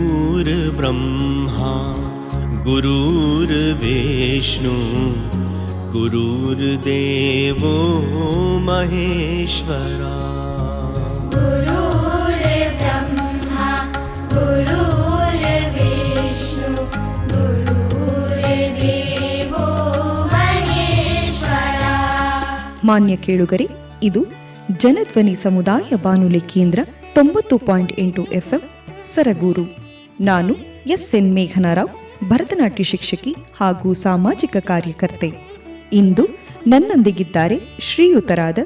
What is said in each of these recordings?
गुरुर्ब्रह्मा गुरुर्विष्णु गुरुर्देवो महेश्वरा गुरुर्ब्रह्मा गुरुर्विष्णु गुरुर्देवो महेश्वरा ಮಾನ್ಯ ಕೇಳುಗರೆ ಇದು ಜನಧ್ವನಿ ಸಮುದಾಯ ಬಾನುಲಿ ಕೇಂದ್ರ ತೊಂಬತ್ತು ಪಾಯಿಂಟ್ ಎಂಟು ಎಫ್ಎಂ ಸರಗೂರು. ನಾನು ಎಸ್. ಎನ್. ಮೇಘನಾರಾವ್, ಭರತನಾಟ್ಯ ಶಿಕ್ಷಕಿ ಹಾಗೂ ಸಾಮಾಜಿಕ ಕಾರ್ಯಕರ್ತೆ. ಇಂದು ನನ್ನೊಂದಿಗಿದ್ದಾರೆ ಶ್ರೀಯುತರಾದ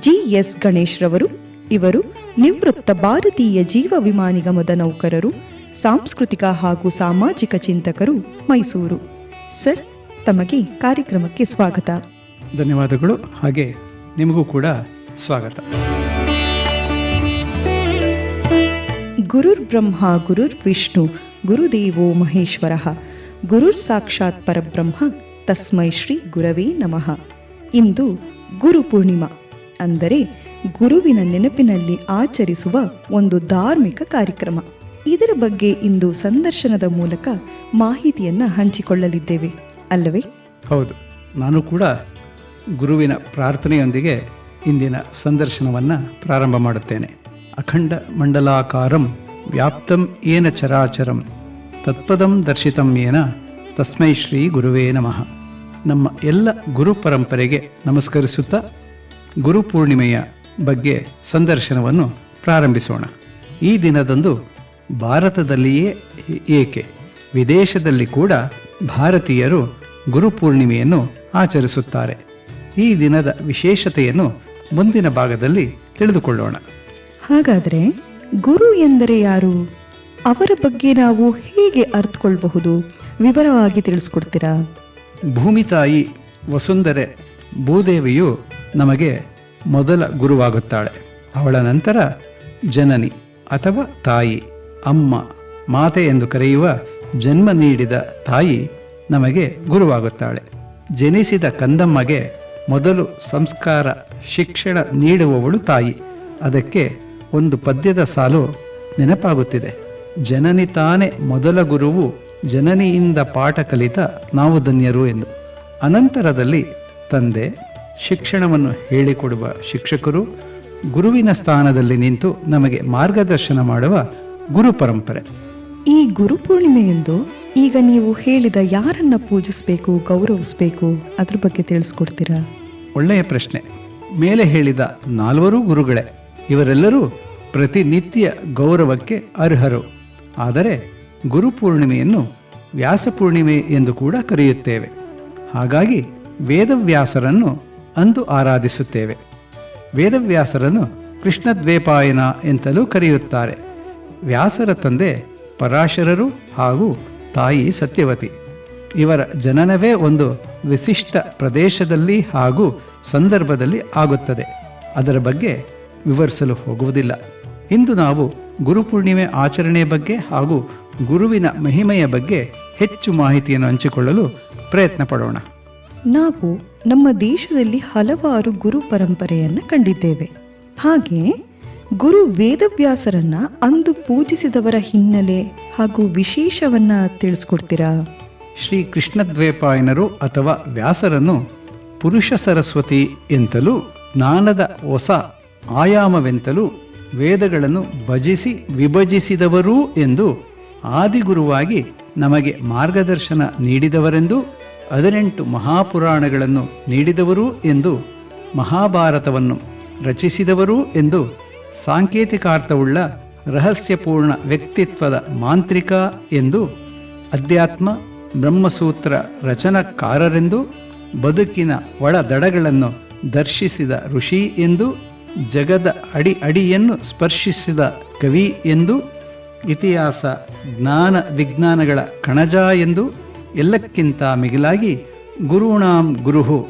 ಜಿ. ಎಸ್. ಗಣೇಶ್ ರವರು ಇವರು ನಿವೃತ್ತ ಭಾರತೀಯ ಜೀವ ವಿಮಾ ನಿಗಮದ ನೌಕರರು, ಸಾಂಸ್ಕೃತಿಕ ಹಾಗೂ ಸಾಮಾಜಿಕ ಚಿಂತಕರು ಮೈಸೂರು. ಸರ್, ತಮಗೆ ಕಾರ್ಯಕ್ರಮಕ್ಕೆ ಸ್ವಾಗತ. ಧನ್ಯವಾದಗಳು. ಹಾಗೆ ನಿಮಗೂ ಕೂಡ ಸ್ವಾಗತ. ಗುರುರ್ ಬ್ರಹ್ಮ, ಗುರುರ್ ವಿಷ್ಣು, ಗುರುದೇವೋ ಮಹೇಶ್ವರ. ಗುರುರ್ ಸಾಕ್ಷಾತ್ ಪರಬ್ರಹ್ಮ, ತಸ್ಮೈ ಶ್ರೀ ಗುರವೇ ನಮಃ. ಇಂದು ಗುರು ಪೂರ್ಣಿಮಾ, ಅಂದರೆ ಗುರುವಿನ ನೆನಪಿನಲ್ಲಿ ಆಚರಿಸುವ ಒಂದು ಧಾರ್ಮಿಕ ಕಾರ್ಯಕ್ರಮ. ಇದರ ಬಗ್ಗೆ ಇಂದು ಸಂದರ್ಶನದ ಮೂಲಕ ಮಾಹಿತಿಯನ್ನು ಹಂಚಿಕೊಳ್ಳಲಿದ್ದೇವೆ, ಅಲ್ಲವೇ? ಹೌದು, ನಾನು ಕೂಡ ಗುರುವಿನ ಪ್ರಾರ್ಥನೆಯೊಂದಿಗೆ ಇಂದಿನ ಸಂದರ್ಶನವನ್ನು ಪ್ರಾರಂಭ ಮಾಡುತ್ತೇನೆ. ಅಖಂಡ ಮಂಡಲಾಕಾರಂ ವ್ಯಾಪ್ತಂ ಏನ ಚರಾಚರಂ ತತ್ಪದಂ ದರ್ಶಿತಂ ಏನ ತಸ್ಮೈ ಶ್ರೀ ಗುರುವೇ ನಮಃ. ನಮ್ಮ ಎಲ್ಲ ಗುರು ಪರಂಪರೆಗೆ ನಮಸ್ಕರಿಸುತ್ತಾ ಗುರು ಪೂರ್ಣಿಮೆಯ ಬಗ್ಗೆ ಸಂದರ್ಶನವನ್ನು ಪ್ರಾರಂಭಿಸೋಣ. ಈ ದಿನದಂದು ಭಾರತದಲ್ಲಿಯೇ ಏಕೆ, ವಿದೇಶದಲ್ಲಿ ಕೂಡ ಭಾರತೀಯರು ಗುರುಪೂರ್ಣಿಮೆಯನ್ನು ಆಚರಿಸುತ್ತಾರೆ. ಈ ದಿನದ ವಿಶೇಷತೆಯನ್ನು ಮುಂದಿನ ಭಾಗದಲ್ಲಿ ತಿಳಿದುಕೊಳ್ಳೋಣ. ಹಾಗಾದರೆ ಗುರು ಎಂದರೆ ಯಾರು? ಅವರ ಬಗ್ಗೆ ನಾವು ಹೇಗೆ ಅರ್ಥಕೊಳ್ಬಹುದು? ವಿವರವಾಗಿ ತಿಳಿಸ್ಕೊಡ್ತೀರಾ? ಭೂಮಿ ತಾಯಿ ವಸುಂಧರೆ ಭೂದೇವಿಯು ನಮಗೆ ಮೊದಲ ಗುರುವಾಗುತ್ತಾಳೆ. ಅವಳ ನಂತರ ಜನನಿ ಅಥವಾ ತಾಯಿ, ಅಮ್ಮ, ಮಾತೆ ಎಂದು ಕರೆಯುವ ಜನ್ಮ ನೀಡಿದ ತಾಯಿ ನಮಗೆ ಗುರುವಾಗುತ್ತಾಳೆ. ಜನಿಸಿದ ಕಂದಮ್ಮಗೆ ಮೊದಲು ಸಂಸ್ಕಾರ, ಶಿಕ್ಷಣ ನೀಡುವವಳು ತಾಯಿ. ಅದಕ್ಕೆ ಒಂದು ಪದ್ಯದ ಸಾಲು ನೆನಪಾಗುತ್ತಿದೆ. ಜನನಿ ತಾನೇ ಮೊದಲ ಗುರುವು ಜನನಿಯಿಂದ ಪಾಠ ಕಲಿತ ನಾವು ಧನ್ಯರು ಎಂದು. ಅನಂತರದಲ್ಲಿ ತಂದೆ ಶಿಕ್ಷಣವನ್ನು ಹೇಳಿಕೊಡುವ ಶಿಕ್ಷಕರು ಗುರುವಿನ ಸ್ಥಾನದಲ್ಲಿ ನಿಂತು ನಮಗೆ ಮಾರ್ಗದರ್ಶನ ಮಾಡುವ ಗುರು ಪರಂಪರೆ. ಈ ಗುರು ಪೂರ್ಣಿಮೆಯಂದು ಈಗ ನೀವು ಹೇಳಿದ ಯಾರನ್ನ ಪೂಜಿಸಬೇಕು ಗೌರವಿಸಬೇಕು ಅದ್ರ ಬಗ್ಗೆ ತಿಳಿಸ್ಕೊಡ್ತೀರಾ? ಒಳ್ಳೆಯ ಪ್ರಶ್ನೆ. ಮೇಲೆ ಹೇಳಿದ ನಾಲ್ವರೂ ಗುರುಗಳೇ. ಇವರೆಲ್ಲರೂ ಪ್ರತಿನಿತ್ಯ ಗೌರವಕ್ಕೆ ಅರ್ಹರು. ಆದರೆ ಗುರುಪೂರ್ಣಿಮೆಯನ್ನು ವ್ಯಾಸಪೂರ್ಣಿಮೆ ಎಂದು ಕೂಡ ಕರೆಯುತ್ತೇವೆ. ಹಾಗಾಗಿ ವೇದವ್ಯಾಸರನ್ನು ಅಂದು ಆರಾಧಿಸುತ್ತೇವೆ. ವೇದವ್ಯಾಸರನ್ನು ಕೃಷ್ಣದ್ವೇಪಾಯನ ಎಂತಲೂ ಕರೆಯುತ್ತಾರೆ. ವ್ಯಾಸರ ತಂದೆ ಪರಾಶರರು ಹಾಗೂ ತಾಯಿ ಸತ್ಯವತಿ. ಇವರ ಜನನವೇ ಒಂದು ವಿಶಿಷ್ಟ ಪ್ರದೇಶದಲ್ಲಿ ಹಾಗೂ ಸಂದರ್ಭದಲ್ಲಿ ಆಗುತ್ತದೆ. ಅದರ ಬಗ್ಗೆ ವಿವರಿಸಲು ಹೋಗುವುದಿಲ್ಲ. ಇಂದು ನಾವು ಗುರುಪೂರ್ಣಿಮೆ ಆಚರಣೆ ಬಗ್ಗೆ ಹಾಗೂ ಗುರುವಿನ ಮಹಿಮೆಯ ಬಗ್ಗೆ ಹೆಚ್ಚು ಮಾಹಿತಿಯನ್ನು ಹಂಚಿಕೊಳ್ಳಲು ಪ್ರಯತ್ನ ಪಡೋಣ. ನಾವು ನಮ್ಮ ದೇಶದಲ್ಲಿ ಹಲವಾರು ಗುರು ಪರಂಪರೆಯನ್ನು ಕಂಡಿದ್ದೇವೆ. ಹಾಗೆ ಗುರು ವೇದವ್ಯಾಸರನ್ನ ಅಂದು ಪೂಜಿಸಿದವರ ಹಿನ್ನೆಲೆ ಹಾಗೂ ವಿಶೇಷವನ್ನ ತಿಳಿಸ್ಕೊಡ್ತೀರಾ? ಶ್ರೀ ಕೃಷ್ಣದ್ವೇಪಾಯನರು ಅಥವಾ ವ್ಯಾಸರನ್ನು ಪುರುಷ ಸರಸ್ವತಿ ಎಂತಲೂ ಜ್ಞಾನದ ಹೊಸ ಆಯಾಮವೆಂತಲೂ ವೇದಗಳನ್ನು ಭಜಿಸಿ ವಿಭಜಿಸಿದವರೂ ಎಂದು ಆದಿಗುರುವಾಗಿ ನಮಗೆ ಮಾರ್ಗದರ್ಶನ ನೀಡಿದವರೆಂದು, ಹದಿನೆಂಟು ಮಹಾಪುರಾಣಗಳನ್ನು ನೀಡಿದವರು ಎಂದು, ಮಹಾಭಾರತವನ್ನು ರಚಿಸಿದವರು ಎಂದು ಸಾಂಕೇತಿಕಾರ್ಥವುಳ್ಳ ರಹಸ್ಯಪೂರ್ಣ ವ್ಯಕ್ತಿತ್ವದ ಮಾಂತ್ರಿಕ ಎಂದು ಅಧ್ಯಾತ್ಮ ಬ್ರಹ್ಮಸೂತ್ರ ರಚನಕಾರರೆಂದು, ಬದುಕಿನ ಒಳದಡಗಳನ್ನು ದರ್ಶಿಸಿದ ಋಷಿ ಎಂದು ಜಗದ ಅಡಿ ಅಡಿಯನ್ನು ಸ್ಪರ್ಶಿಸಿದ ಕವಿ ಎಂದು ಇತಿಹಾಸ, ಜ್ಞಾನ, ವಿಜ್ಞಾನಗಳ ಕಣಜ ಎಂದು ಎಲ್ಲಕ್ಕಿಂತ ಮಿಗಿಲಾಗಿ ಗುರುಣಾಂ ಗುರುಹು,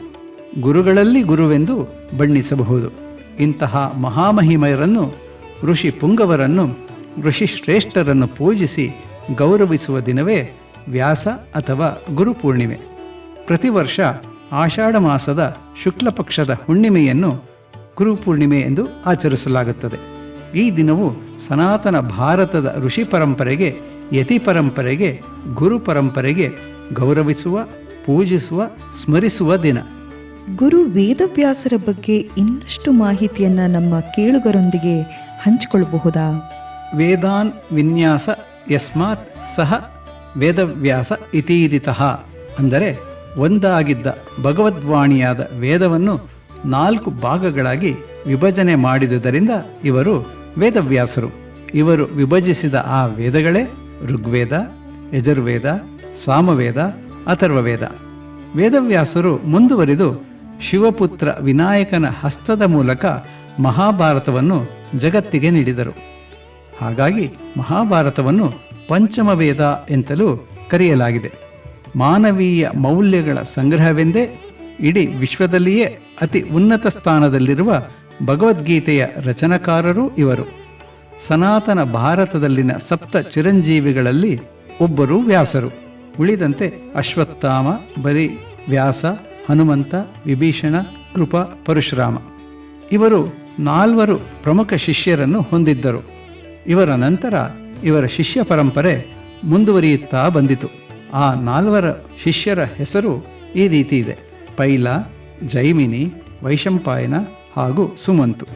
ಗುರುಗಳಲ್ಲಿ ಗುರುವೆಂದು ಬಣ್ಣಿಸಬಹುದು. ಇಂತಹ ಮಹಾಮಹಿಮಯರನ್ನು, ಋಷಿ ಪುಂಗವರನ್ನು, ಋಷಿ ಶ್ರೇಷ್ಠರನ್ನು ಪೂಜಿಸಿ ಗೌರವಿಸುವ ದಿನವೇ ವ್ಯಾಸ ಅಥವಾ ಗುರುಪೂರ್ಣಿಮೆ ಪ್ರತಿ ವರ್ಷ ಆಷಾಢ ಮಾಸದ ಶುಕ್ಲ ಪಕ್ಷದ ಹುಣ್ಣಿಮೆಯನ್ನು ಗುರುಪೂರ್ಣಿಮೆ ಎಂದು ಆಚರಿಸಲಾಗುತ್ತದೆ. ಈ ದಿನವು ಸನಾತನ ಭಾರತದ ಋಷಿ ಪರಂಪರೆಗೆ ಯತಿ ಪರಂಪರೆಗೆ ಗುರು ಪರಂಪರೆಗೆ ಗೌರವಿಸುವ ಪೂಜಿಸುವ ಸ್ಮರಿಸುವ ದಿನ. ಗುರು ವೇದವ್ಯಾಸರ ಬಗ್ಗೆ ಇನ್ನಷ್ಟು ಮಾಹಿತಿಯನ್ನು ನಮ್ಮ ಕೇಳುಗರೊಂದಿಗೆ ಹಂಚಿಕೊಳ್ಳಬಹುದಾ? ವೇದಾನ್ ವಿನ್ಯಾಸ ಯಸ್ಮಾತ್ ಸಹ ವೇದವ್ಯಾಸ ಇತೀರಿತಃ. ಅಂದರೆ ಒಂದಾಗಿದ್ದ ಭಗವದ್ವಾಣಿಯಾದ ವೇದವನ್ನು ನಾಲ್ಕು ಭಾಗಗಳಾಗಿ ವಿಭಜನೆ ಮಾಡಿದುದರಿಂದ ಇವರು ವೇದವ್ಯಾಸರು. ಇವರು ವಿಭಜಿಸಿದ ಆ ವೇದಗಳೇ ಋಗ್ವೇದ, ಯಜುರ್ವೇದ, ಸಾಮವೇದ, ಅಥರ್ವವೇದ. ವೇದವ್ಯಾಸರು ಮುಂದುವರಿದು ಶಿವಪುತ್ರ ವಿನಾಯಕನ ಹಸ್ತದ ಮೂಲಕ ಮಹಾಭಾರತವನ್ನು ಜಗತ್ತಿಗೆ ನೀಡಿದರು. ಹಾಗಾಗಿ ಮಹಾಭಾರತವನ್ನು ಪಂಚಮ ವೇದ ಎಂತಲೂ ಕರೆಯಲಾಗಿದೆ. ಮಾನವೀಯ ಮೌಲ್ಯಗಳ ಸಂಗ್ರಹವೆಂದೇ ಇಡೀ ವಿಶ್ವದಲ್ಲಿಯೇ ಅತಿ ಉನ್ನತ ಸ್ಥಾನದಲ್ಲಿರುವ ಭಗವದ್ಗೀತೆಯ ರಚನಕಾರರು ಇವರು. ಸನಾತನ ಭಾರತದಲ್ಲಿನ ಸಪ್ತ ಚಿರಂಜೀವಿಗಳಲ್ಲಿ ಒಬ್ಬರು ವ್ಯಾಸರು. ಉಳಿದಂತೆ ಅಶ್ವತ್ಥಾಮ, ಬರಿ ವ್ಯಾಸ, ಹನುಮಂತ, ವಿಭೀಷಣ, ಕೃಪ, ಪರಶುರಾಮ. ಇವರು ನಾಲ್ವರು ಪ್ರಮುಖ ಶಿಷ್ಯರನ್ನು ಹೊಂದಿದ್ದರು. ಇವರ ನಂತರ ಇವರ ಶಿಷ್ಯ ಪರಂಪರೆ ಮುಂದುವರಿಯುತ್ತಾ ಬಂದಿತು. ಆ ನಾಲ್ವರ ಶಿಷ್ಯರ ಹೆಸರು ಈ ರೀತಿ ಇದೆ. ಪೈಲ ಜೈಮಿನಿ ವೈಶಂಪಾಯನ ಹಾಗೂ ಸುಮಂತು.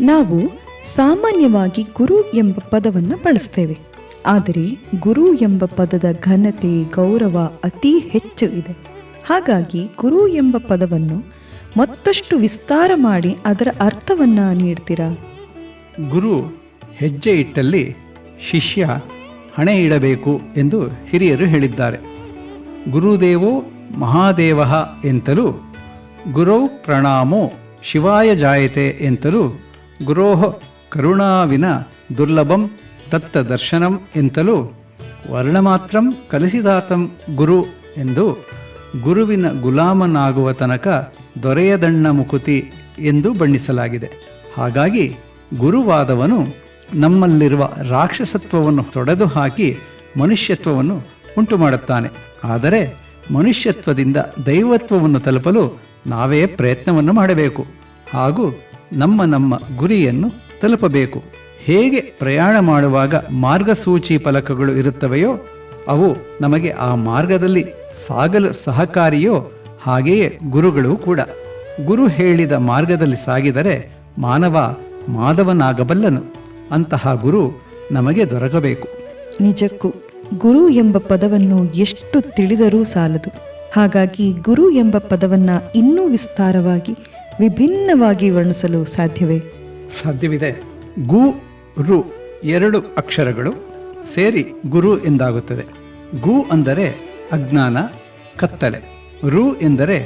ನಾವು ಸಾಮಾನ್ಯವಾಗಿ ಗುರು ಎಂಬ ಪದವನ್ನು ಬಳಸ್ತೇವೆ. ಆದರೆ ಗುರು ಎಂಬ ಪದದ ಘನತೆ ಗೌರವ ಅತಿ ಹೆಚ್ಚು ಇದೆ. ಹಾಗಾಗಿ ಗುರು ಎಂಬ ಪದವನ್ನು ಮತ್ತಷ್ಟು ವಿಸ್ತಾರ ಮಾಡಿ ಅದರ ಅರ್ಥವನ್ನ ನೀಡ್ತೀರಾ? ಗುರು ಹೆಜ್ಜೆ ಇಟ್ಟಲ್ಲಿ ಶಿಷ್ಯ ಹಣೆ ಇಡಬೇಕು ಎಂದು ಹಿರಿಯರು ಹೇಳಿದ್ದಾರೆ. ಗುರುದೇವೋ ಮಹಾದೇವ ಎಂತಲೂ ಗುರೌ ಪ್ರಣಾಮೋ ಶಿವಾಯ ಜಾಯತೆ ಎಂತಲೂ ಗುರೋಹ ಕರುಣಾವಿನ ದುರ್ಲಭಂ ತತ್ತ ದರ್ಶನಂ ಎಂತಲೂ ವರ್ಣಮಾತ್ರಂ ಕಲಿಸಿದಾತಂ ಗುರು ಎಂದು ಗುರುವಿನ ಗುಲಾಮನಾಗುವ ತನಕ ದೊರೆಯದಣ್ಣ ಮುಕುತಿ ಎಂದು ಬಣ್ಣಿಸಲಾಗಿದೆ. ಹಾಗಾಗಿ ಗುರುವಾದವನು ನಮ್ಮಲ್ಲಿರುವ ರಾಕ್ಷಸತ್ವವನ್ನು ತೊಡೆದು ಹಾಕಿ ಮನುಷ್ಯತ್ವವನ್ನು ಉಂಟು ಮಾಡುತ್ತಾನೆ ಆದರೆ ಮನುಷ್ಯತ್ವದಿಂದ ದೈವತ್ವವನ್ನು ತಲುಪಲು ನಾವೇ ಪ್ರಯತ್ನವನ್ನು ಮಾಡಬೇಕು ಹಾಗೂ ನಮ್ಮ ನಮ್ಮ ಗುರಿಯನ್ನು ತಲುಪಬೇಕು. ಹೇಗೆ ಪ್ರಯಾಣ ಮಾಡುವಾಗ ಮಾರ್ಗಸೂಚಿ ಫಲಕಗಳು ಇರುತ್ತವೆಯೋ ಅವು ನಮಗೆ ಆ ಮಾರ್ಗದಲ್ಲಿ ಸಾಗಲು ಸಹಕಾರಿಯೋ ಹಾಗೆಯೇ ಗುರುಗಳು ಕೂಡ. ಗುರು ಹೇಳಿದ ಮಾರ್ಗದಲ್ಲಿ ಸಾಗಿದರೆ ಮಾನವ ಮಾಧವನಾಗಬಲ್ಲನು ಅಂತಹ ಗುರು ನಮಗೆ ದೊರಕಬೇಕು. ನಿಜಕ್ಕೂ. ಗುರು ಎಂಬ ಪದವನ್ನು ಎಷ್ಟು ತಿಳಿದರೂ ಸಾಲದು. ಹಾಗಾಗಿ ಗುರು ಎಂಬ ಪದವನ್ನ ಇನ್ನೂ ವಿಸ್ತಾರವಾಗಿ, ವಿಭಿನ್ನವಾಗಿ ವರ್ಣಿಸಲು ಸಾಧ್ಯವೇ? ಸಾಧ್ಯವಿದೆ. ಗು, ರು ಎರಡು ಅಕ್ಷರಗಳು ಸೇರಿ ಗುರು ಎಂದಾಗುತ್ತದೆ. ಗು ಅಂದರೆ ಅಜ್ಞಾನ, ಕತ್ತಲೆ. ರು ಎಂದರೆ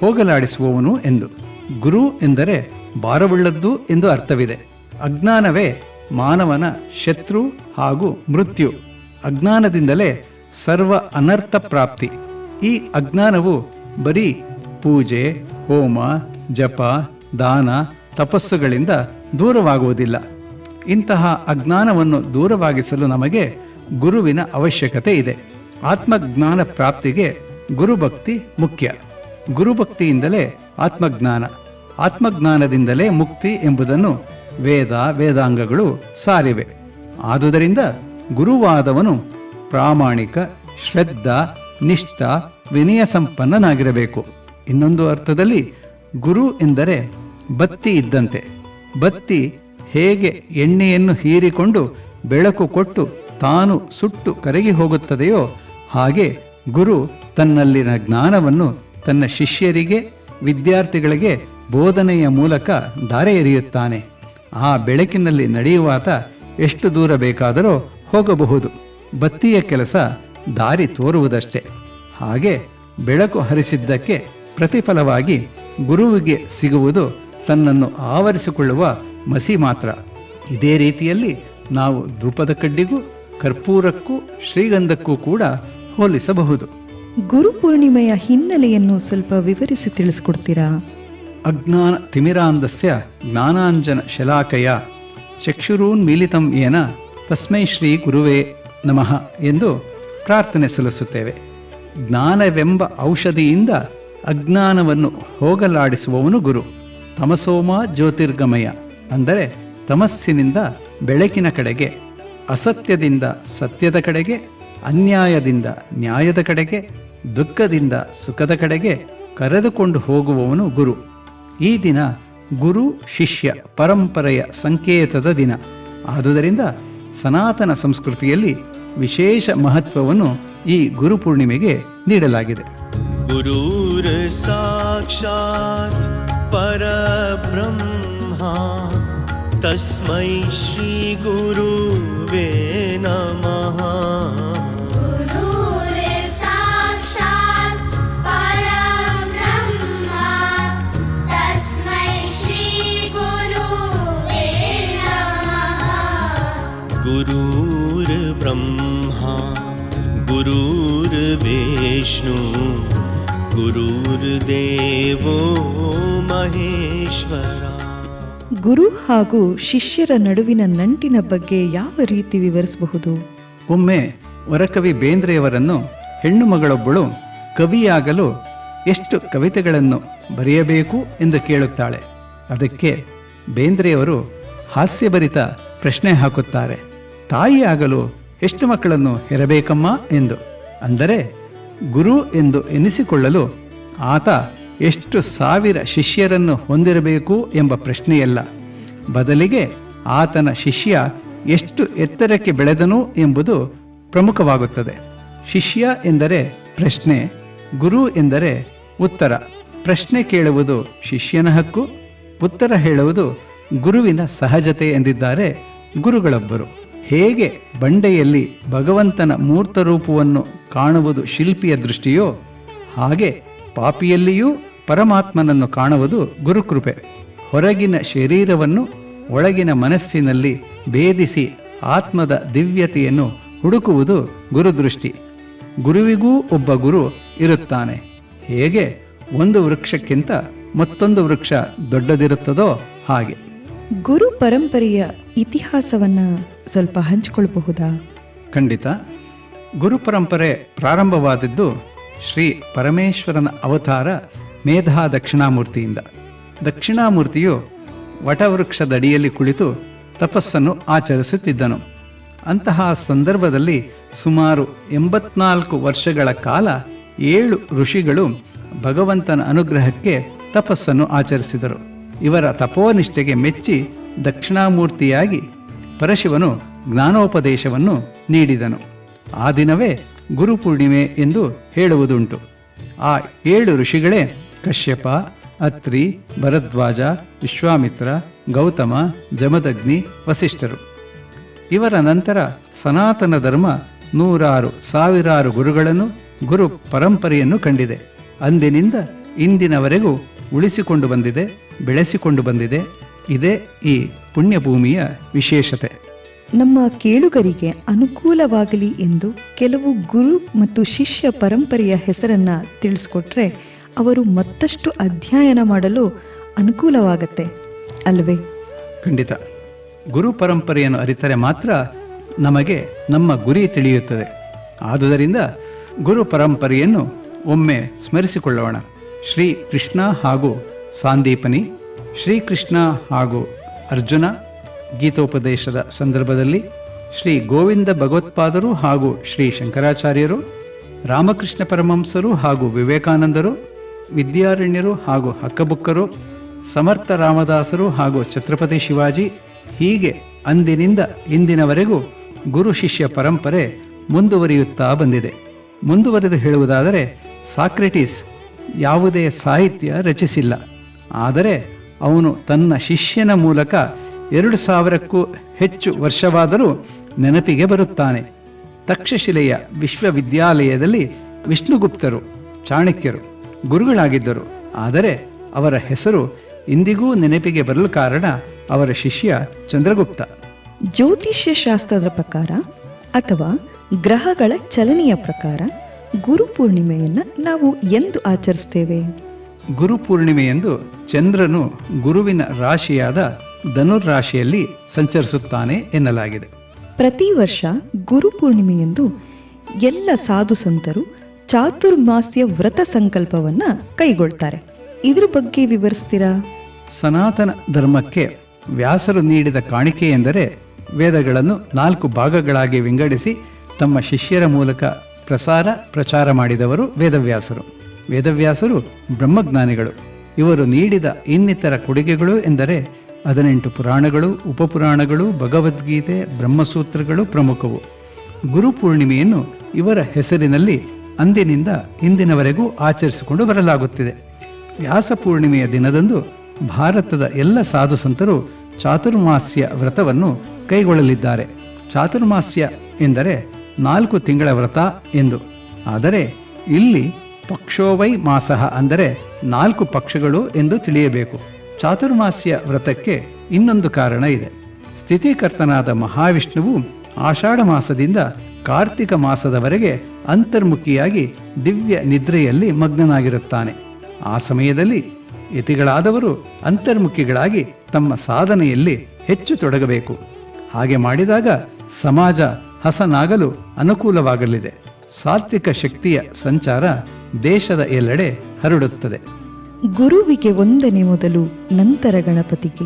ಹೋಗಲಾಡಿಸುವವನು ಎಂದು. ಗುರು ಎಂದರೆ ಭಾರವುಳ್ಳದ್ದು ಎಂದು ಅರ್ಥವಿದೆ. ಅಜ್ಞಾನವೇ ಮಾನವನ ಶತ್ರು ಹಾಗೂ ಮೃತ್ಯು. ಅಜ್ಞಾನದಿಂದಲೇ ಸರ್ವ ಅನರ್ಥ ಪ್ರಾಪ್ತಿ. ಈ ಅಜ್ಞಾನವು ಬರೀ ಪೂಜೆ, ಹೋಮ, ಜಪ, ದಾನ, ತಪಸ್ಸುಗಳಿಂದ ದೂರವಾಗುವುದಿಲ್ಲ. ಇಂತಹ ಅಜ್ಞಾನವನ್ನು ದೂರವಾಗಿಸಲು ನಮಗೆ ಗುರುವಿನ ಅವಶ್ಯಕತೆ ಇದೆ. ಆತ್ಮಜ್ಞಾನ ಪ್ರಾಪ್ತಿಗೆ ಗುರುಭಕ್ತಿ ಮುಖ್ಯ. ಗುರುಭಕ್ತಿಯಿಂದಲೇ ಆತ್ಮಜ್ಞಾನ, ಆತ್ಮಜ್ಞಾನದಿಂದಲೇ ಮುಕ್ತಿ ಎಂಬುದನ್ನು ವೇದ, ವೇದಾಂಗಗಳು ಸಾರಿವೆ. ಆದುದರಿಂದ ಗುರುವಾದವನು ಪ್ರಾಮಾಣಿಕ, ಶ್ರದ್ಧಾ, ನಿಷ್ಠ, ವಿನಯ ಸಂಪನ್ನನಾಗಿರಬೇಕು. ಇನ್ನೊಂದು ಅರ್ಥದಲ್ಲಿ ಗುರು ಎಂದರೆ ಬತ್ತಿ ಇದ್ದಂತೆ. ಬತ್ತಿ ಹೇಗೆ ಎಣ್ಣೆಯನ್ನು ಹೀರಿಕೊಂಡು ಬೆಳಕು ಕೊಟ್ಟು ತಾನು ಸುಟ್ಟು ಕರಗಿ ಹೋಗುತ್ತದೆಯೋ ಹಾಗೆ ಗುರು ತನ್ನಲ್ಲಿನ ಜ್ಞಾನವನ್ನು ತನ್ನ ಶಿಷ್ಯರಿಗೆ, ವಿದ್ಯಾರ್ಥಿಗಳಿಗೆ ಬೋಧನೆಯ ಮೂಲಕ ದಾರೆ ಎರೆಯುತ್ತಾನೆ. ಆ ಬೆಳಕಿನಲ್ಲಿ ನಡೆಯುವಾತ ಎಷ್ಟು ದೂರ ಬೇಕಾದರೂ ಹೋಗಬಹುದು. ಬತ್ತಿಯ ಕೆಲಸ ದಾರಿ ತೋರುವುದಷ್ಟೇ. ಹಾಗೆ ಬೆಳಕು ಹರಿಸಿದ್ದಕ್ಕೆ ಪ್ರತಿಫಲವಾಗಿ ಗುರುವಿಗೆ ಸಿಗುವುದು ತನ್ನನ್ನು ಆವರಿಸಿಕೊಳ್ಳುವ ಮಸಿ ಮಾತ್ರ. ಇದೇ ರೀತಿಯಲ್ಲಿ ನಾವು ಧೂಪದ ಕಡ್ಡಿಗೂ ಕರ್ಪೂರಕ್ಕೂ ಶ್ರೀಗಂಧಕ್ಕೂ ಕೂಡ ಹೋಲಿಸಬಹುದು. ಗುರು ಪೂರ್ಣಿಮೆಯ ಹಿನ್ನೆಲೆಯನ್ನು ಸ್ವಲ್ಪ ವಿವರಿಸಿ ತಿಳಿಸ್ಕೊಡ್ತೀರಾ? ಅಜ್ಞಾನ ತಿಮಿರಾಂಧಸ್ಯ ಜ್ಞಾನಾಂಜನ ಶಲಾಕಯ ಚಕ್ಷುರೂನ್ಮೀಲಿತಂ ಏನ ತಸ್ಮೈ ಶ್ರೀ ಗುರುವೇ ನಮಃ ಎಂದು ಪ್ರಾರ್ಥನೆ ಸಲ್ಲಿಸುತ್ತೇವೆ. ಜ್ಞಾನವೆಂಬ ಔಷಧಿಯಿಂದ ಅಜ್ಞಾನವನ್ನು ಹೋಗಲಾಡಿಸುವವನು ಗುರು. ತಮಸೋಮ ಜ್ಯೋತಿರ್ಗಮಯ ಅಂದರೆ ತಮಸ್ಸಿನಿಂದ ಬೆಳಕಿನ ಕಡೆಗೆ, ಅಸತ್ಯದಿಂದ ಸತ್ಯದ ಕಡೆಗೆ, ಅನ್ಯಾಯದಿಂದ ನ್ಯಾಯದ ಕಡೆಗೆ, ದುಃಖದಿಂದ ಸುಖದ ಕಡೆಗೆ ಕರೆದುಕೊಂಡು ಹೋಗುವವನು ಗುರು. ಈ ದಿನ ಗುರು ಶಿಷ್ಯ ಪರಂಪರೆಯ ಸಂಕೇತದ ದಿನ. ಆದುದರಿಂದ ಸನಾತನ ಸಂಸ್ಕೃತಿಯಲ್ಲಿ ವಿಶೇಷ ಮಹತ್ವವನ್ನು ಈ ಗುರು ಪೂರ್ಣಿಮೆಗೆ ನೀಡಲಾಗಿದೆ. ಗುರೂರ್ ಸಾಕ್ಷಾತ್ ಪರಬ್ರಹ್ಮ, ತಸ್ಮೈ ಶ್ರೀ ಗುರುವೇ ನಮಃ. गुरुर्ब्रह्मा गुरुर्विष्णु गुरुर्देवो महेश्वरा ಗುರು ಹಾಗೂ ಶಿಷ್ಯರ ನಡುವಿನ ನಂಟಿನ ಬಗ್ಗೆ ಯಾವ ರೀತಿ ವಿವರಿಸಬಹುದು ಒಮ್ಮೆ ವರಕವಿ ಬೇಂದ್ರೆಯವರನ್ನು ಹೆಣ್ಣು ಮಗಳೊಬ್ಬಳು ಕವಿಯಾಗಲು ಎಷ್ಟು ಕವಿತೆಗಳನ್ನು ಬರೆಯಬೇಕು ಎಂದು ಕೇಳುತ್ತಾಳೆ ಅದಕ್ಕೆ ಬೇಂದ್ರೆಯವರು ಹಾಸ್ಯಭರಿತ ಪ್ರಶ್ನೆ ಹಾಕುತ್ತಾರೆ ತಾಯಿಯಾಗಲು ಎಷ್ಟು ಮಕ್ಕಳನ್ನು ಹೆರಬೇಕಮ್ಮ ಎಂದು ಅಂದರೆ ಗುರು ಎಂದು ಎನಿಸಿಕೊಳ್ಳಲು ಆತ ಎಷ್ಟು ಸಾವಿರ ಶಿಷ್ಯರನ್ನು ಹೊಂದಿರಬೇಕು ಎಂಬ ಪ್ರಶ್ನೆಯಲ್ಲ. ಬದಲಿಗೆ ಆತನ ಶಿಷ್ಯ ಎಷ್ಟು ಎತ್ತರಕ್ಕೆ ಬೆಳೆದನು ಎಂಬುದು ಪ್ರಮುಖವಾಗುತ್ತದೆ. ಶಿಷ್ಯ ಎಂದರೆ ಪ್ರಶ್ನೆ, ಗುರು ಎಂದರೆ ಉತ್ತರ. ಪ್ರಶ್ನೆ ಕೇಳುವುದು ಶಿಷ್ಯನ ಹಕ್ಕು, ಉತ್ತರ ಹೇಳುವುದು ಗುರುವಿನ ಸಹಜತೆ ಎಂದಿದ್ದಾರೆ ಗುರುಗಳೊಬ್ಬರು. ಹೇಗೆ ಬಂಡೆಯಲ್ಲಿ ಭಗವಂತನ ಮೂರ್ತರೂಪವನ್ನು ಕಾಣುವುದು ಶಿಲ್ಪಿಯ ದೃಷ್ಟಿಯೋ ಹಾಗೆ ಪಾಪಿಯಲ್ಲಿಯೂ ಪರಮಾತ್ಮನನ್ನು ಕಾಣುವುದು ಗುರುಕೃಪೆ. ಹೊರಗಿನ ಶರೀರವನ್ನು ಒಳಗಿನ ಮನಸ್ಸಿನಲ್ಲಿ ಭೇದಿಸಿ ಆತ್ಮದ ದಿವ್ಯತೆಯನ್ನು ಹುಡುಕುವುದು ಗುರುದೃಷ್ಟಿ. ಗುರುವಿಗೂ ಒಬ್ಬ ಗುರು ಇರುತ್ತಾನೆ. ಹೇಗೆ ಒಂದು ವೃಕ್ಷಕ್ಕಿಂತ ಮತ್ತೊಂದು ವೃಕ್ಷ ದೊಡ್ಡದಿರುತ್ತದೋ ಹಾಗೆ. ಗುರು ಪರಂಪರೆಯ ಇತಿಹಾಸವನ್ನ ಸ್ವಲ್ಪ ಹಂಚಿಕೊಳ್ಳಬಹುದಾ? ಖಂಡಿತ. ಗುರುಪರಂಪರೆ ಪ್ರಾರಂಭವಾದದ್ದು ಶ್ರೀ ಪರಮೇಶ್ವರನ ಅವತಾರ ಮೇಧಾ ದಕ್ಷಿಣಾಮೂರ್ತಿಯಿಂದ. ದಕ್ಷಿಣಾಮೂರ್ತಿಯು ವಟವೃಕ್ಷದಡಿಯಲ್ಲಿ ಕುಳಿತು ತಪಸ್ಸನ್ನು ಆಚರಿಸುತ್ತಿದ್ದನು. ಅಂತಹ ಸಂದರ್ಭದಲ್ಲಿ ಸುಮಾರು ಎಂಬತ್ನಾಲ್ಕು ವರ್ಷಗಳ ಕಾಲ ಏಳು ಋಷಿಗಳು ಭಗವಂತನ ಅನುಗ್ರಹಕ್ಕೆ ತಪಸ್ಸನ್ನು ಆಚರಿಸಿದರು. ಇವರ ತಪೋನಿಷ್ಠೆಗೆ ಮೆಚ್ಚಿ ದಕ್ಷಿಣಾಮೂರ್ತಿಯಾಗಿ ಪರಶಿವನು ಜ್ಞಾನೋಪದೇಶವನ್ನು ನೀಡಿದನು. ಆ ದಿನವೇ ಗುರುಪೂರ್ಣಿಮೆ ಎಂದು ಹೇಳುವುದುಂಟು. ಆ ಏಳು ಋಷಿಗಳೇ ಕಶ್ಯಪ, ಅತ್ರಿ, ಭರದ್ವಾಜ, ವಿಶ್ವಾಮಿತ್ರ, ಗೌತಮ, ಜಮದಗ್ನಿ ವಸಿಷ್ಠರು. ಇವರ ನಂತರ ಸನಾತನ ಧರ್ಮ ನೂರಾರು ಸಾವಿರಾರು ಗುರುಗಳನ್ನು ಗುರು ಪರಂಪರೆಯನ್ನು ಕಂಡಿದೆ. ಅಂದಿನಿಂದ ಇಂದಿನವರೆಗೂ ಉಳಿಸಿಕೊಂಡು ಬಂದಿದೆ, ಬೆಳೆಸಿಕೊಂಡು ಬಂದಿದೆ. ಇದೇ ಈ ಪುಣ್ಯಭೂಮಿಯ ವಿಶೇಷತೆ. ನಮ್ಮ ಕೇಳುಗರಿಗೆ ಅನುಕೂಲವಾಗಲಿ ಎಂದು ಕೆಲವು ಗುರು ಮತ್ತು ಶಿಷ್ಯ ಪರಂಪರೆಯ ಹೆಸರನ್ನು ತಿಳಿಸ್ಕೊಟ್ರೆ ಅವರು ಮತ್ತಷ್ಟು ಅಧ್ಯಯನ ಮಾಡಲು ಅನುಕೂಲವಾಗತ್ತೆ ಅಲ್ವೇ? ಖಂಡಿತ. ಗುರು ಪರಂಪರೆಯನ್ನು ಅರಿತರೆ ಮಾತ್ರ ನಮಗೆ ನಮ್ಮ ಗುರಿ ತಿಳಿಯುತ್ತದೆ. ಆದುದರಿಂದ ಗುರು ಪರಂಪರೆಯನ್ನು ಒಮ್ಮೆ ಸ್ಮರಿಸಿಕೊಳ್ಳೋಣ. ಶ್ರೀ ಕೃಷ್ಣ ಹಾಗೂ ಸಾಂದೀಪನಿ ಶ್ರೀಕೃಷ್ಣ ಹಾಗೂ ಅರ್ಜುನ ಗೀತೋಪದೇಶದ ಸಂದರ್ಭದಲ್ಲಿ ಶ್ರೀ ಗೋವಿಂದ ಭಗವತ್ಪಾದರು ಹಾಗೂ ಶ್ರೀ ಶಂಕರಾಚಾರ್ಯರು, ರಾಮಕೃಷ್ಣ ಪರಮಹಂಸರು ಹಾಗೂ ವಿವೇಕಾನಂದರು, ವಿದ್ಯಾರಣ್ಯರು ಹಾಗೂ ಹಕ್ಕಬುಕ್ಕರು, ಸಮರ್ಥ ರಾಮದಾಸರು ಹಾಗೂ ಛತ್ರಪತಿ ಶಿವಾಜಿ ಹೀಗೆ ಅಂದಿನಿಂದ ಇಂದಿನವರೆಗೂ ಗುರು ಶಿಷ್ಯ ಪರಂಪರೆ ಮುಂದುವರಿಯುತ್ತಾ ಬಂದಿದೆ. ಮುಂದುವರೆದು ಹೇಳುವುದಾದರೆ, ಸಾಕ್ರೆಟಿಸ್ ಯಾವುದೇ ಸಾಹಿತ್ಯ ರಚಿಸಿಲ್ಲ. ಆದರೆ ಅವನು ತನ್ನ ಶಿಷ್ಯನ ಮೂಲಕ ಎರಡು ಸಾವಿರಕ್ಕೂ ಹೆಚ್ಚು ವರ್ಷವಾದರೂ ನೆನಪಿಗೆ ಬರುತ್ತಾನೆ. ತಕ್ಷಶಿಲೆಯ ವಿಶ್ವವಿದ್ಯಾಲಯದಲ್ಲಿ ವಿಷ್ಣುಗುಪ್ತರು ಚಾಣಕ್ಯರು ಗುರುಗಳಾಗಿದ್ದರು. ಆದರೆ ಅವರ ಹೆಸರು ಇಂದಿಗೂ ನೆನಪಿಗೆ ಬರಲು ಕಾರಣ ಅವರ ಶಿಷ್ಯ ಚಂದ್ರಗುಪ್ತ. ಜ್ಯೋತಿಷ್ಯ ಶಾಸ್ತ್ರದ ಪ್ರಕಾರ ಅಥವಾ ಗ್ರಹಗಳ ಚಲನೆಯ ಪ್ರಕಾರ ಗುರು ಪೂರ್ಣಿಮೆಯನ್ನು ನಾವು ಎಂದು ಆಚರಿಸ್ತೇವೆ. ಗುರು ಪೂರ್ಣಿಮೆಯಂದು ಚಂದ್ರನು ಗುರುವಿನ ರಾಶಿಯಾದ ಧನುರ್ರಾಶಿಯಲ್ಲಿ ಸಂಚರಿಸುತ್ತಾನೆ ಎನ್ನಲಾಗಿದೆ. ಪ್ರತಿ ವರ್ಷ ಗುರು ಪೂರ್ಣಿಮೆಯಂದು ಎಲ್ಲ ಸಾಧು ಸಂತರು ಚಾತುರ್ಮಾಸ್ಯ ವ್ರತ ಸಂಕಲ್ಪವನ್ನ ಕೈಗೊಳ್ತಾರೆ. ಇದ್ರ ಬಗ್ಗೆ ವಿವರಿಸ್ತೀರಾ? ಸನಾತನ ಧರ್ಮಕ್ಕೆ ವ್ಯಾಸರು ನೀಡಿದ ಕಾಣಿಕೆ ಎಂದರೆ ವೇದಗಳನ್ನು ನಾಲ್ಕು ಭಾಗಗಳಾಗಿ ವಿಂಗಡಿಸಿ ತಮ್ಮ ಶಿಷ್ಯರ ಮೂಲಕ ಪ್ರಸಾರ ಪ್ರಚಾರ ಮಾಡಿದವರು ವೇದವ್ಯಾಸರು. ವೇದವ್ಯಾಸರು ಬ್ರಹ್ಮಜ್ಞಾನಿಗಳು. ಇವರು ನೀಡಿದ ಇನ್ನಿತರ ಕೊಡುಗೆಗಳು ಎಂದರೆ ಹದಿನೆಂಟು ಪುರಾಣಗಳು, ಉಪಪುರಾಣಗಳು, ಭಗವದ್ಗೀತೆ, ಬ್ರಹ್ಮಸೂತ್ರಗಳು ಪ್ರಮುಖವು. ಗುರುಪೂರ್ಣಿಮೆಯನ್ನು ಇವರ ಹೆಸರಿನಲ್ಲಿ ಅಂದಿನಿಂದ ಇಂದಿನವರೆಗೂ ಆಚರಿಸಿಕೊಂಡು ಬರಲಾಗುತ್ತಿದೆ. ವ್ಯಾಸ ಪೂರ್ಣಿಮೆಯ ದಿನದಂದು ಭಾರತದ ಎಲ್ಲ ಸಾಧುಸಂತರು ಚಾತುರ್ಮಾಸ್ಯ ವ್ರತವನ್ನು ಕೈಗೊಳ್ಳಲಿದ್ದಾರೆ. ಚಾತುರ್ಮಾಸ್ಯ ಎಂದರೆ ನಾಲ್ಕು ತಿಂಗಳ ವ್ರತ ಎಂದು. ಆದರೆ ಇಲ್ಲಿ ಪಕ್ಷೋವೈ ಮಾಸಃ ಅಂದರೆ ನಾಲ್ಕು ಪಕ್ಷಗಳು ಎಂದು ತಿಳಿಯಬೇಕು. ಚಾತುರ್ಮಾಸ್ಯ ವ್ರತಕ್ಕೆ ಇನ್ನೊಂದು ಕಾರಣ ಇದೆ. ಸ್ಥಿತಿಕರ್ತನಾದ ಮಹಾವಿಷ್ಣುವು ಆಷಾಢ ಮಾಸದಿಂದ ಕಾರ್ತಿಕ ಮಾಸದವರೆಗೆ ಅಂತರ್ಮುಖಿಯಾಗಿ ದಿವ್ಯ ನಿದ್ರೆಯಲ್ಲಿ ಮಗ್ನನಾಗಿರುತ್ತಾನೆ. ಆ ಸಮಯದಲ್ಲಿ ಯತಿಗಳಾದವರು ಅಂತರ್ಮುಖಿಗಳಾಗಿ ತಮ್ಮ ಸಾಧನೆಯಲ್ಲಿ ಹೆಚ್ಚು ತೊಡಗಬೇಕು. ಹಾಗೆ ಮಾಡಿದಾಗ ಸಮಾಜ ಹಸನಾಗಲು ಅನುಕೂಲವಾಗಲಿದೆ. ಸಾತ್ವಿಕ ಶಕ್ತಿಯ ಸಂಚಾರ ದೇಶದ ಎಲ್ಲೆಡೆ ಹರಡುತ್ತದೆ. ಗುರುವಿಗೆ ವಂದನೆ ಮೊದಲು ನಂತರ ಗಣಪತಿಗೆ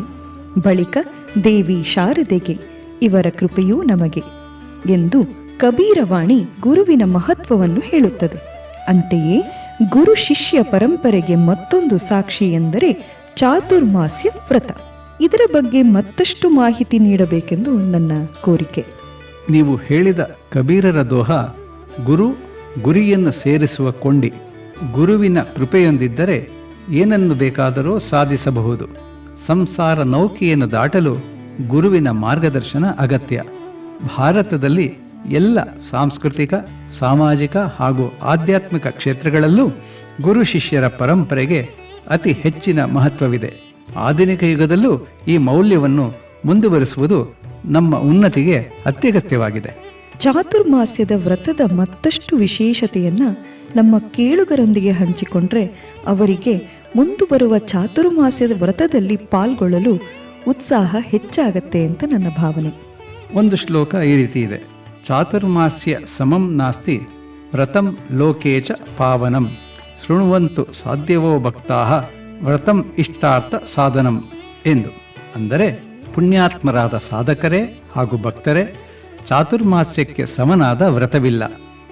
ಬಳಿಕ ದೇವಿ ಶಾರದೆಗೆ ಇವರ ಕೃಪೆಯೂ ನಮಗೆ ಎಂದು ಕಬೀರವಾಣಿ ಗುರುವಿನ ಮಹತ್ವವನ್ನು ಹೇಳುತ್ತದೆ. ಅಂತೆಯೇ ಗುರು ಶಿಷ್ಯ ಪರಂಪರೆಗೆ ಮತ್ತೊಂದು ಸಾಕ್ಷಿ ಎಂದರೆ ಚಾತುರ್ಮಾಸ್ಯ ವ್ರತ. ಇದರ ಬಗ್ಗೆ ಮತ್ತಷ್ಟು ಮಾಹಿತಿ ನೀಡಬೇಕೆಂದು ನನ್ನ ಕೋರಿಕೆ. ನೀವು ಹೇಳಿದ ಕಬೀರರ ದೋಹ ಗುರು ಗುರಿಯನ್ನು ಸೇರಿಸುವ ಕೊಂಡಿ ಗುರುವಿನ ಕೃಪೆಯೊಂದಿದ್ದರೆ ಏನನ್ನು ಬೇಕಾದರೂ ಸಾಧಿಸಬಹುದು. ಸಂಸಾರ ನೌಕೆಯನ್ನು ದಾಟಲು ಗುರುವಿನ ಮಾರ್ಗದರ್ಶನ ಅಗತ್ಯ. ಭಾರತದಲ್ಲಿ ಎಲ್ಲ ಸಾಂಸ್ಕೃತಿಕ, ಸಾಮಾಜಿಕ ಹಾಗೂ ಆಧ್ಯಾತ್ಮಿಕ ಕ್ಷೇತ್ರಗಳಲ್ಲೂ ಗುರು ಶಿಷ್ಯರ ಪರಂಪರೆಗೆ ಅತಿ ಹೆಚ್ಚಿನ ಮಹತ್ವವಿದೆ. ಆಧುನಿಕ ಯುಗದಲ್ಲೂ ಈ ಮೌಲ್ಯವನ್ನು ಮುಂದುವರಿಸುವುದು ನಮ್ಮ ಉನ್ನತಿಗೆ ಅತ್ಯಗತ್ಯವಾಗಿದೆ. ಚಾತುರ್ಮಾಸ್ಯದ ವ್ರತದ ಮತ್ತಷ್ಟು ವಿಶೇಷತೆಯನ್ನು ನಮ್ಮ ಕೇಳುಗರೊಂದಿಗೆ ಹಂಚಿಕೊಂಡ್ರೆ ಅವರಿಗೆ ಮುಂದೆ ಬರುವ ಚಾತುರ್ಮಾಸ್ಯದ ವ್ರತದಲ್ಲಿ ಪಾಲ್ಗೊಳ್ಳಲು ಉತ್ಸಾಹ ಹೆಚ್ಚಾಗತ್ತೆ ಅಂತ ನನ್ನ ಭಾವನೆ. ಒಂದು ಶ್ಲೋಕ ಈ ರೀತಿ ಇದೆ. ಚಾತುರ್ಮಾಸ್ಯ ಸಮಂ ನಾಸ್ತಿ ವ್ರತಂ ಲೋಕೇಚ ಪಾವನಂ. ಶೃಣುವಂತು ಸಾಧ್ಯವೋ ಭಕ್ತಾ ವ್ರತಂ ಇಷ್ಟಾರ್ಥ ಸಾಧನಂ ಎಂದು. ಅಂದರೆ ಪುಣ್ಯಾತ್ಮರಾದ ಸಾಧಕರೇ ಹಾಗೂ ಭಕ್ತರೇ ಚಾತುರ್ಮಾಸ್ಯಕ್ಕೆ ಸಮನಾದ ವ್ರತವಿಲ್ಲ.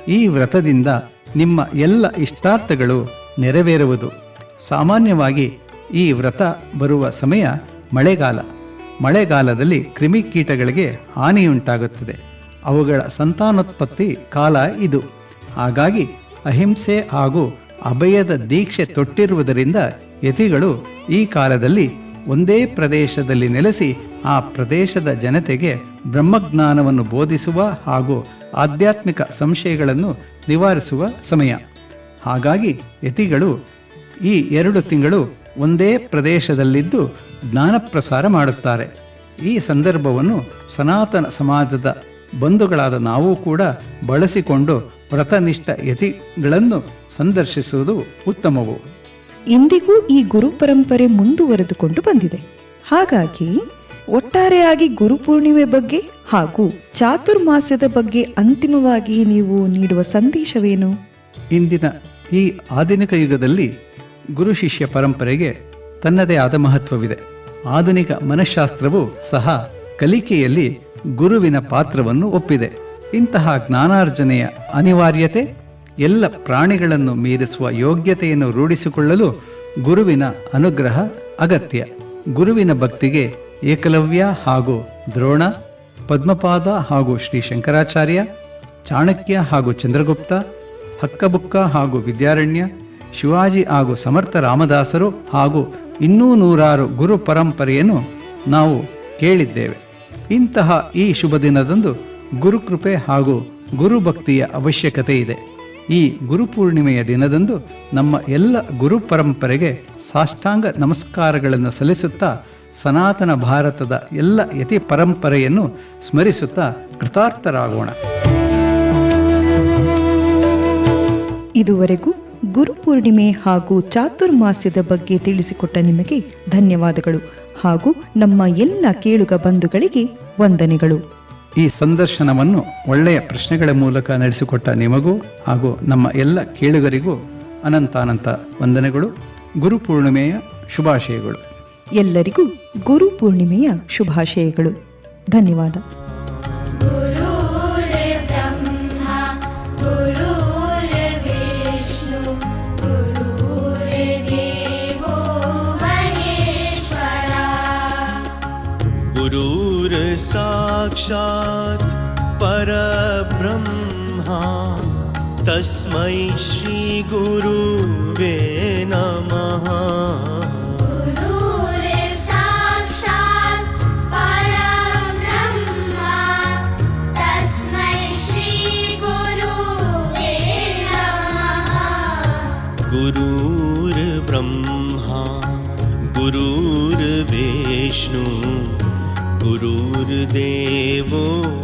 ಈ ವ್ರತದಿಂದ ನಿಮ್ಮ ಎಲ್ಲ ಇಷ್ಟಾರ್ಥಗಳು ನೆರವೇರುವುದು. ಸಾಮಾನ್ಯವಾಗಿ ಈ ವ್ರತ ಬರುವ ಸಮಯ ಮಳೆಗಾಲ. ಮಳೆಗಾಲದಲ್ಲಿ ಕ್ರಿಮಿಕೀಟಗಳಿಗೆ ಹಾನಿಯುಂಟಾಗುತ್ತದೆ. ಅವುಗಳ ಸಂತಾನೋತ್ಪತ್ತಿ ಕಾಲ ಇದು. ಹಾಗಾಗಿ ಅಹಿಂಸೆ ಹಾಗೂ ಅಭಯದ ದೀಕ್ಷೆ ತೊಟ್ಟಿರುವುದರಿಂದ ಯತಿಗಳು ಈ ಕಾಲದಲ್ಲಿ ಒಂದೇ ಪ್ರದೇಶದಲ್ಲಿ ನೆಲೆಸಿ ಆ ಪ್ರದೇಶದ ಜನತೆಗೆ ಬ್ರಹ್ಮಜ್ಞಾನವನ್ನು ಬೋಧಿಸುವ ಹಾಗೂ ಆಧ್ಯಾತ್ಮಿಕ ಸಂಶಯಗಳನ್ನು ನಿವಾರಿಸುವ ಸಮಯ. ಹಾಗಾಗಿ ಯತಿಗಳು ಈ ಎರಡು ತಿಂಗಳು ಒಂದೇ ಪ್ರದೇಶದಲ್ಲಿದ್ದು ಜ್ಞಾನ ಪ್ರಸಾರ ಮಾಡುತ್ತಾರೆ. ಈ ಸಂದರ್ಭವನ್ನು ಸನಾತನ ಸಮಾಜದ ಬಂಧುಗಳಾದ ನಾವು ಕೂಡ ಬಳಸಿಕೊಂಡು ವ್ರತನಿಷ್ಠ ಯತಿಗಳನ್ನು ಸಂದರ್ಶಿಸುವುದು ಉತ್ತಮವು. ಇಂದಿಗೂ ಈ ಗುರು ಪರಂಪರೆ ಮುಂದುವರೆದುಕೊಂಡು ಬಂದಿದೆ. ಹಾಗಾಗಿ ಒಟ್ಟಾರೆಯಾಗಿ ಗುರುಪೂರ್ಣಿಮೆ ಬಗ್ಗೆ ಹಾಗೂ ಚಾತುರ್ಮಾಸ್ಯದ ಬಗ್ಗೆ ಅಂತಿಮವಾಗಿ ನೀವು ನೀಡುವ ಸಂದೇಶವೇನು? ಇಂದಿನ ಈ ಆಧುನಿಕ ಯುಗದಲ್ಲಿ ಗುರು ಶಿಷ್ಯ ಪರಂಪರೆಗೆ ತನ್ನದೇ ಆದ ಮಹತ್ವವಿದೆ. ಆಧುನಿಕ ಮನಃಶಾಸ್ತ್ರವು ಸಹ ಕಲಿಕೆಯಲ್ಲಿ ಗುರುವಿನ ಪಾತ್ರವನ್ನು ಒಪ್ಪಿದೆ. ಇಂತಹ ಜ್ಞಾನಾರ್ಜನೆಯ ಅನಿವಾರ್ಯತೆ, ಎಲ್ಲ ಪ್ರಾಣಿಗಳನ್ನು ಮೀರಿಸುವ ಯೋಗ್ಯತೆಯನ್ನು ರೂಢಿಸಿಕೊಳ್ಳಲು ಗುರುವಿನ ಅನುಗ್ರಹ ಅಗತ್ಯ. ಗುರುವಿನ ಭಕ್ತಿಗೆ ಏಕಲವ್ಯ ಹಾಗೂ ದ್ರೋಣ, ಪದ್ಮಪಾದ ಹಾಗೂ ಶ್ರೀ ಶಂಕರಾಚಾರ್ಯ ಚಾಣಕ್ಯ ಹಾಗೂ ಚಂದ್ರಗುಪ್ತ, ಹಕ್ಕಬುಕ್ಕ ಹಾಗೂ ವಿದ್ಯಾರಣ್ಯ, ಶಿವಾಜಿ ಹಾಗೂ ಸಮರ್ಥ ರಾಮದಾಸರು ಹಾಗೂ ಇನ್ನೂ ನೂರಾರು ಗುರು ಪರಂಪರೆಯನ್ನು ನಾವು ಕೇಳಿದ್ದೇವೆ. ಇಂತಹ ಈ ಶುಭ ದಿನದಂದು ಗುರುಕೃಪೆ ಹಾಗೂ ಗುರುಭಕ್ತಿಯ ಅವಶ್ಯಕತೆ ಇದೆ. ಈ ಗುರುಪೂರ್ಣಿಮೆಯ ದಿನದಂದು ನಮ್ಮ ಎಲ್ಲ ಗುರು ಪರಂಪರೆಗೆ ಸಾಷ್ಟಾಂಗ ನಮಸ್ಕಾರಗಳನ್ನು ಸಲ್ಲಿಸುತ್ತಾ ಸನಾತನ ಭಾರತದ ಎಲ್ಲ ಯತಿ ಪರಂಪರೆಯನ್ನು ಸ್ಮರಿಸುತ್ತಾ ಕೃತಾರ್ಥರಾಗೋಣ. ಇದುವರೆಗೂ ಗುರುಪೂರ್ಣಿಮೆ ಹಾಗೂ ಚಾತುರ್ಮಾಸ್ಯದ ಬಗ್ಗೆ ತಿಳಿಸಿಕೊಟ್ಟ ನಿಮಗೆ ಧನ್ಯವಾದಗಳು ಹಾಗೂ ನಮ್ಮ ಎಲ್ಲ ಕೇಳುಗ ಬಂಧುಗಳಿಗೆ ವಂದನೆಗಳು. ಈ ಸಂದರ್ಶನವನ್ನು ಒಳ್ಳೆಯ ಪ್ರಶ್ನೆಗಳ ಮೂಲಕ ನಡೆಸಿಕೊಟ್ಟ ನಿಮಗೂ ಹಾಗೂ ನಮ್ಮ ಎಲ್ಲ ಕೇಳುಗರಿಗೂ ಅನಂತಾನಂತ ವಂದನೆಗಳು. ಗುರುಪೂರ್ಣಿಮೆಯ ಶುಭಾಶಯಗಳು. ಎಲ್ಲರಿಗೂ ಗುರು ಪೂರ್ಣಿಮೆಯ ಶುಭಾಶಯಗಳು. ಧನ್ಯವಾದ. गुरूर साक्षात् परब्रह्मा तस्मै श्रीगुरुवे नमः विष्णु गुरुर्देवो।